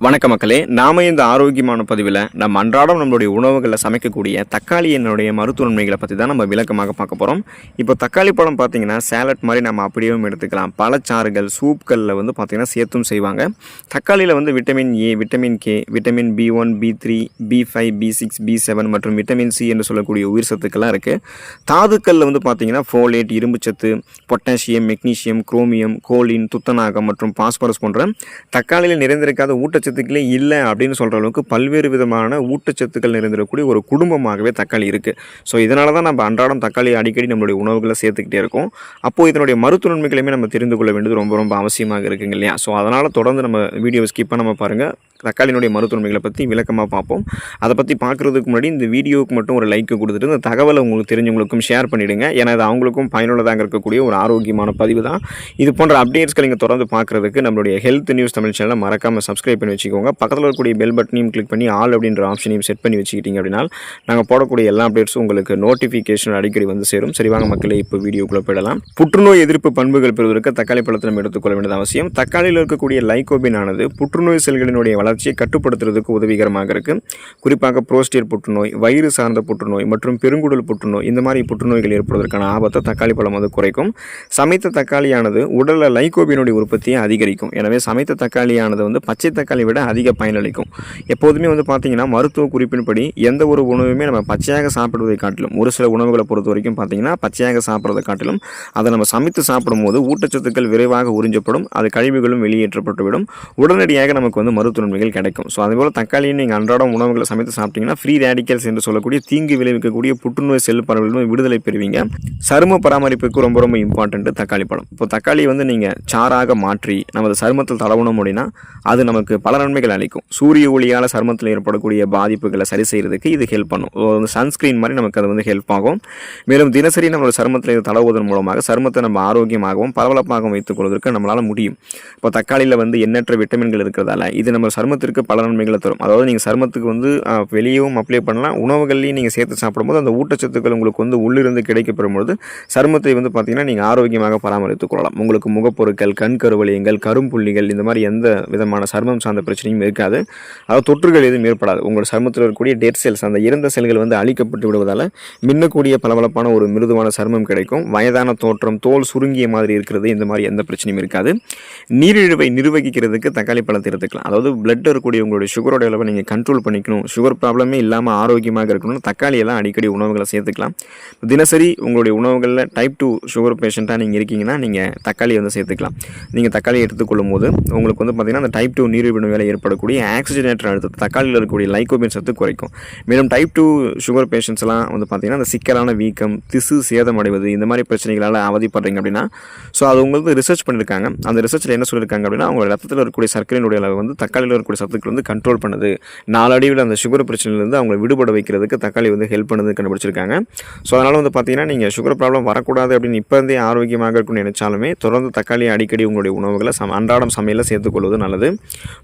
வணக்க மக்களே நாம இந்த ஆரோக்கியமான பதிவில் நம்ம அன்றாடம் நம்மளுடைய உணவுகளில் சமைக்கக்கூடிய தக்காளியினுடைய மருத்துவ நன்மைகளை பற்றி தான் நம்ம விளக்கமாக பார்க்க போகிறோம் இப்போ தக்காளி பழம் பார்த்தீங்கன்னா சேலட் மாதிரி நம்ம அப்படியும் எடுத்துக்கலாம். பழச்சாறுகள் சூப்களில் வந்து பார்த்திங்கன்னா சேர்த்தும் செய்வாங்க. தக்காளியில் வந்து vitamin A vitamin K vitamin B one B three B five B six B seven மற்றும் விட்டமின் சி என்று சொல்லக்கூடிய உயிர் சத்துக்கள்லாம் இருக்குது தாதுக்களில் வந்து பார்த்திங்கன்னா ஃபோலேட் இரும்புச்சத்து பொட்டாசியம் மெக்னீசியம் குரோமியம் கோலின் துத்தநாகம் மற்றும் பாஸ்பரஸ் போன்ற தக்காளியில் நிறைந்திருக்காத ஊட்டச்சத்துக்களே இல்லை அப்படின்னு சொல்கிற அளவுக்கு பல்வேறு விதமான ஊட்டச்சத்துக்கள் நிறைந்திருக்கக்கூடிய ஒரு குடும்பமாகவே தக்காளி இருக்குது ஸோ இதனால தான் நம்ம அன்றாடம் தக்காளி அடிக்கடி நம்மளுடைய உணவுகளை சேர்த்துக்கிட்டே இருக்கோம். அப்போது இதனுடைய மருத்துவ நன்மைகளையுமே நம்ம தெரிந்து கொள்ள வேண்டியது ரொம்ப ரொம்ப அவசியமாக இருக்குங்க இல்லையா? ஸோ அதனால் தொடர்ந்து நம்ம வீடியோவை ஸ்கிப் பண்ணாமல் பாருங்கள் தக்காளியினுடைய மருத்துவமைகளை பற்றி விளக்கமாக பார்ப்போம். அதை பற்றி பார்க்குறதுக்கு முன்னாடி இந்த வீடியோவுக்கு மட்டும் ஒரு லைக் கொடுத்துட்டு இந்த தகவலை உங்களுக்கு தெரிஞ்சவங்களுக்கும் ஷேர் பண்ணிவிடுங்க ஏன்னா இது அவங்களுக்கும் பயனுள்ளதாக இருக்கக்கூடிய ஒரு ஆரோக்கியமான பதிவு தான். இது போன்ற அப்டேட்ஸ்களை நீங்கள் தொடர்ந்து பார்க்குறதுக்கு நம்மளுடைய ஹெல்த் நியூஸ் தமிழ் சேனலை மறக்காமல் சப்ஸ்கிரைப் பண்ணி வச்சுக்கோங்க. பக்கத்தில் இருக்கக்கூடிய பெல் பட்டனையும் கிளிக் பண்ணி ஆல் அப்படின்ற ஆப்ஷனையும் செட் பண்ணி வச்சுக்கிட்டீங்க அப்படின்னா நாங்கள் போடக்கூடிய எல்லா அப்டேட்ஸும் உங்களுக்கு நோட்டிஃபிகேஷன் அடிக்கடி வந்து சேரும். சரி வாங்க மக்களே இப்போ வீடியோக்குள்ளே போயிடலாம். புற்றுநோய் எதிர்ப்பு பண்புகள் பெறுவதற்கு தக்காளி பழத்தை நம்ம எடுத்துக்கொள்ள வேண்டியது அவசியம். தக்காளியில் இருக்கக்கூடிய லைகோபின் ஆனது புற்றுநோய் செல்களினுடைய வளர்ச்சியை கட்டுப்படுத்துறதுக்கு உதவிகரமாக இருக்குது குறிப்பாக புரோஸ்டியர் புற்றுநோய் வயிறு சார்ந்த புற்றுநோய் மற்றும் பெருங்குடல் புற்றுநோய் இந்த மாதிரி புற்றுநோய்கள் ஏற்படுவதற்கான ஆபத்தை தக்காளி பழம் வந்து குறைக்கும். சமைத்த தக்காளியானது உடலில் லைகோபினுடைய உற்பத்தியை அதிகரிக்கும். எனவே சமைத்த தக்காளியானது வந்து பச்சை தக்காளி விட அதிக பயனளிக்கும். எப்போதுமே வந்து பார்த்தீங்கன்னா மருத்துவ குறிப்பின்படி எந்த ஒரு உணவுமே நம்ம பச்சையாக சாப்பிடுவதை காட்டிலும் ஒரு சில உணவுகளை பொறுத்த வரைக்கும் பார்த்தீங்கன்னா பச்சையாக சாப்பிட்றதை காட்டிலும் அதை நம்ம சமைத்து சாப்பிடும்போது ஊட்டச்சத்துக்கள் விரைவாக உறிஞ்சப்படும் அது கழிவுகளும் வெளியேற்றப்பட்டுவிடும். உடனடியாக நமக்கு வந்து மருத்துவ நன்மைகள் கிடைக்கும். ஸோ அதேபோல் தக்காளியை நீங்கள் அன்றாடம் உணவுகளை சமைத்து சாப்பிட்டீங்கன்னா ஃப்ரீ ரேடிக்கல்ஸ் என்று சொல்லக்கூடிய தீங்கு விளைவிக்கக்கூடிய புற்றுநோய் செல் பரவலிலும் விடுதலை பெறுவீங்க. சரும பராமரிப்புக்கு ரொம்ப ரொம்ப இம்பார்ட்டன்ட்டு தக்காளி பழம். இப்போ தக்காளி வந்து நீங்கள் சாராக மாற்றி நமது சருமத்தில் தடவணும் அப்படின்னா அது நமக்கு பல நன்மைகள் அளிக்கும். சூரிய ஒளியால் சருமத்தில் ஏற்படக்கூடிய பாதிப்புகளை சரி செய்கிறதுக்கு இது ஹெல்ப் பண்ணும். சன்ஸ்கிரீன் மாதிரி நமக்கு அது வந்து ஹெல்ப் ஆகும். மேலும் தினசரி நம்மளோட சருமத்தில் தடவுவதன் மூலமாக சருமத்தை நம்ம ஆரோக்கியமாகவும் பளபளப்பாகவும் வைத்துக் கொள்வதற்கு நம்மளால் முடியும். இப்போ தக்காளியில் வந்து எண்ணற்ற விட்டமின்கள் இருக்கிறதால இது நம்ம சருமத்திற்கு பல நன்மைகளை தரும். அதாவது நீங்கள் சருமத்துக்கு வந்து வெளியேவும் வெளியவும் அப்ளை பண்ணலாம். உணவுகள்லையும் நீங்கள் சேர்த்து சாப்பிடும்போது அந்த ஊட்டச்சத்துக்கள் உங்களுக்கு வந்து உள்ளிருந்து கிடைக்கப்பெறும் பொழுது சருமத்தை வந்து பார்த்திங்கன்னா நீங்கள் ஆரோக்கியமாக பராமரித்துக் கொள்ளலாம். உங்களுக்கு முகப்பொருட்கள் கண் கருவலியங்கள் கரும்புள்ளிகள் இந்த மாதிரி எந்த விதமான சருமம் சார்ந்த பிரச்சனையும் இருக்காது. அதாவது தொற்றுகள் எதுவும் ஏற்படாது. உங்களோட சருமத்தில் இருக்கக்கூடிய டெட் செல்ஸ் அந்த இறந்த செல்கள் வந்து அழிக்கப்பட்டு விடுவதால் மின்னக்கூடிய பளபளப்பான ஒரு மிருதுவான சருமம் கிடைக்கும். வயதான தோற்றம் தோல் சுருங்கிய மாதிரி இருக்கிறது. இந்த மாதிரி எந்த பிரச்சனையும் இருக்காது. நீரிழிவை நிர்வகிக்கிறதுக்கு தக்காளி பழத்தை எடுத்துக்கலாம். அதாவது பிளட் இருக்கக்கூடிய உங்களுடைய சுகரோட அளவை நீங்கள் கண்ட்ரோல் பண்ணிக்கணும். சுகர் ப்ராப்ளமே இல்லாமல் ஆரோக்கியமாக இருக்கணும் தக்காளி எல்லாம் அடிக்கடி உணவுகளை சேர்த்துக்கலாம். தினசரி உங்களுடைய உணவுகளில் டைப் டூ சுகர் பேஷண்ட்டாக நீங்கள் இருக்கீங்கன்னா நீங்கள் தக்காளி வந்து சேர்த்துக்கலாம். நீங்கள் தக்காளி எடுத்துக்கொள்ளும் போது உங்களுக்கு வந்து பார்த்திங்கன்னா அந்த டைப் டூ நீரிழிவு மேலே ஏற்படக்கூடிய ஆக்சிஜனேட்டர் அழுத்தத்தை தக்காளியில் இருக்கக்கூடிய லைக்கோபின் சத்து குறைக்கும். மேலும் டைப் டூ சுகர் பேஷண்ட்ஸ்லாம் வந்து பார்த்திங்கன்னா அந்த சிக்கலான வீக்கம் திசு சேதமடைவது இந்த மாதிரி பிரச்சனைகளால் அவதிப்படுறீங்க அப்படின்னா ஸோ அது உங்களுக்கு ரிசர்ச் பண்ணியிருக்காங்க அந்த ரிசர்ச்சில் என்ன சொல்லியிருக்காங்க அப்படின்னா அவங்க ரத்தத்தில் இருக்கக்கூடிய சர்க்கரையினுடைய அளவு வந்து தக்காளியில் இருக்கக்கூடிய சத்துக்கள் வந்து கண்ட்ரோல் பண்ணுது. நாளடைவில் அந்த சுகர் பிரச்சனையிலேருந்து அவங்களை விடுபட வைக்கிறதுக்கு தக்காளி வந்து ஹெல்ப் பண்ணுது கண்டுபிடிச்சிருக்காங்க. ஸோ அதனால் வந்து பார்த்தீங்கன்னா நீங்கள் சுகர் ப்ராப்ளம் வரக்கூடாது அப்படின்னு இப்போ இருந்தே ஆரோக்கியமாக இருக்கும்னு நினைச்சாலுமே தொடர்ந்து தக்காளி அடிக்கடி உங்களுடைய உணவுகளை சம அன்றாடம் சமையலில் சேர்த்துக்கொள்வது நல்லது.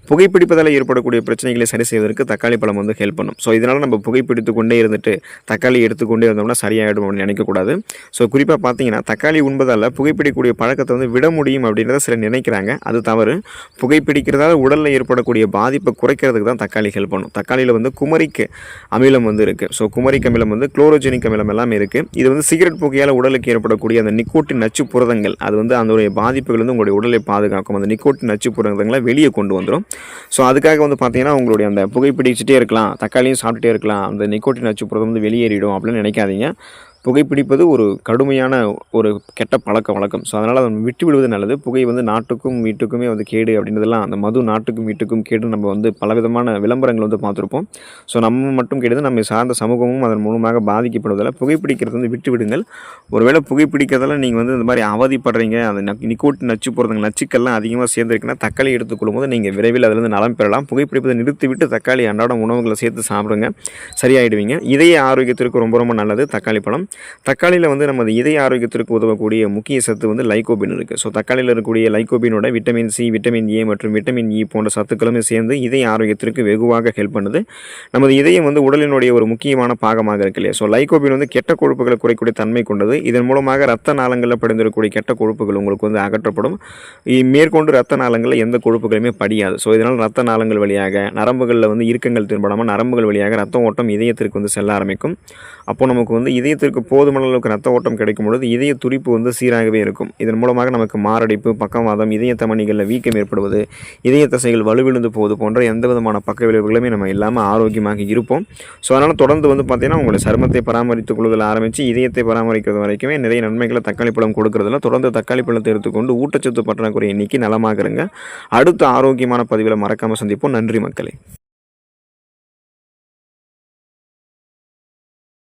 புகை புகைப்பிடிப்பதால் ஏற்படக்கூடிய பிரச்சனைகளை சரி செய்வதற்கு தக்காளி பழம் வந்து ஹெல்ப் பண்ணும். ஸோ இதனால் நம்ம புகைப்பிடித்து கொண்டே இருந்துட்டு தக்காளி எடுத்துக்கொண்டே இருந்தோம்னா சரியாயிடும் அப்படின்னு நினைக்கக்கூடாது. ஸோ குறிப்பாக பார்த்தீங்கன்னா தக்காளி உண்பதால் புகைப்பிடிக்கக்கூடிய பழக்கத்தை வந்து விட முடியும் அப்படின்றத சிலர் நினைக்கிறாங்க. அது தவறு. புகைப்பிடிக்கிறதால உடலில் ஏற்படக்கூடிய பாதிப்பை குறைக்கிறதுக்கு தான் தக்காளி ஹெல்ப் பண்ணும். தக்காளியில் வந்து குமரிக்கு அமிலம் வந்து இருக்குது ஸோ குமரிக் அமிலம் வந்து குளோரோஜெனிக் அமிலம் எல்லாமே இருக்குது இது வந்து சிகரெட் புகையால் உடலுக்கு ஏற்படக்கூடிய அந்த நிக்கோட்டின் நச்சு புரதங்கள் அது வந்து அதனுடைய பாதிப்புகள் வந்து உங்களுடைய உடலை பாதுகாக்கும். அந்த நிக்கோட்டின் நச்சு புரதங்களை வெளியே கொண்டு வந்துடும் ஸோ அதுக்காக வந்து பார்த்தீங்கன்னா உங்களுடைய அந்த புகைப்பிடிச்சிட்டே இருக்கலாம் தக்காளியும் சாப்பிட்டுட்டே இருக்கலாம் அந்த நிக்கோட்டின் நச்சு புரதம் வந்து வெளியேறிடும் அப்படின்னு நினைக்காதீங்க. புகைப்பிடிப்பது ஒரு கடுமையான ஒரு கெட்ட பழக்க வழக்கம். ஸோ அதனால் அதை விட்டு விடுவது நல்லது. புகை வந்து நாட்டுக்கும் வீட்டுக்குமே வந்து கேடு அப்படின்றதெல்லாம் அந்த மது நாட்டுக்கும் வீட்டுக்கும் கேடு நம்ம வந்து பலவிதமான விளம்பரங்கள் வந்து பார்த்துருப்போம். ஸோ நம்ம மட்டும் கேடுது நம்ம சார்ந்த சமூகமும் அதன் மூலமாக பாதிக்கப்படுவதால் புகைப்பிடிக்கிறது வந்து விட்டு விடுங்கள். ஒருவேளை புகைப்பிடிக்கிறதால நீங்கள் வந்து இந்த மாதிரி அவதிப்படுறீங்க அந்த நிக்கோட்டு நச்சு போகிறதுங்க நச்சுக்கள்லாம் அதிகமாக சேர்ந்துருக்குன்னா தக்காளி எடுத்துக்கொள்ளும் போது நீங்கள் விரைவில் அதிலிருந்து நலம் பெறலாம். புகைப்பிடிப்பதை நிறுத்திவிட்டு தக்காளி அன்றாடம் உணவுகளை சேர்த்து சாப்பிடுங்க. சரியாயிடுவீங்க. இதய ஆரோக்கியத்திற்கு ரொம்ப ரொம்ப நல்லது. தக்காளி பழம். தக்காளியில் வந்து நமது இதய ஆரோக்கியத்திற்கு உதவக்கூடிய முக்கிய சத்து வந்து லைகோபின் இருக்குது ஸோ தக்காளியில் இருக்கக்கூடிய லைகோபினோட விட்டமின் சி விட்டமின் ஏ மற்றும் விட்டமின் இ e போன்ற சத்துக்களுமே சேர்ந்து இதய ஆரோக்கியத்திற்கு வெகுவாக ஹெல்ப் பண்ணுது. நமது இதயம் வந்து உடலினுடைய ஒரு முக்கியமான பாகமாக இருக்கு இல்லையா? ஸோ லைகோபின் வந்து கெட்ட கொழுப்புகளை குறைக்கூடிய தன்மை கொண்டது. இதன் மூலமாக ரத்த நாளங்களில் படிந்திருக்கக்கூடிய கெட்ட கொழுப்புகள் உங்களுக்கு வந்து அகற்றப்படும். மேற்கொண்டு ரத்த நாளங்களில் எந்த கொழுப்புகளுமே படியாது. ஸோ இதனால் ரத்த நாளங்கள் வழியாக நரம்புகளில் வந்து இறுக்கங்கள் தென்படாமல் நரம்புகள் வழியாக ரத்த ஓட்டம் இதயத்திற்கு வந்து செல்ல ஆரம்பிக்கும். அப்போ நமக்கு வந்து இதயத்திற்கு போதுமான அளவுக்கு ரத்த ஓட்டம் கிடைக்கும் பொழுது இதய துடிப்பு வந்து சீராகவே இருக்கும். இதன் மூலமாக நமக்கு மாரடைப்பு பக்கவாதம் இதய தமணிகளில் வீக்கம் ஏற்படுவது இதய தசைகள் வலுவிழுந்து போவது போன்ற எந்த விதமான பக்க விளைவுகளுமே நம்ம இல்லாமல் ஆரோக்கியமாக இருப்போம். ஸோ அதனால் தொடர்ந்து வந்து பார்த்தீங்கன்னா உங்களுடைய சருமத்தை பராமரித்துக் கொள்வதில் ஆரம்பித்து இதயத்தை பராமரிக்கிறது வரைக்குமே நிறைய நன்மைகளை தக்காளி பழம் கொடுக்கறதுல தொடர்ந்து தக்காளி பழத்தை எடுத்துக்கொண்டு ஊட்டச்சத்து பற்றாக்குறை எண்ணிக்கை நலமாக இருங்க அடுத்த ஆரோக்கியமான பதிவில் மறக்காமல் சந்திப்போம். நன்றி மக்களே.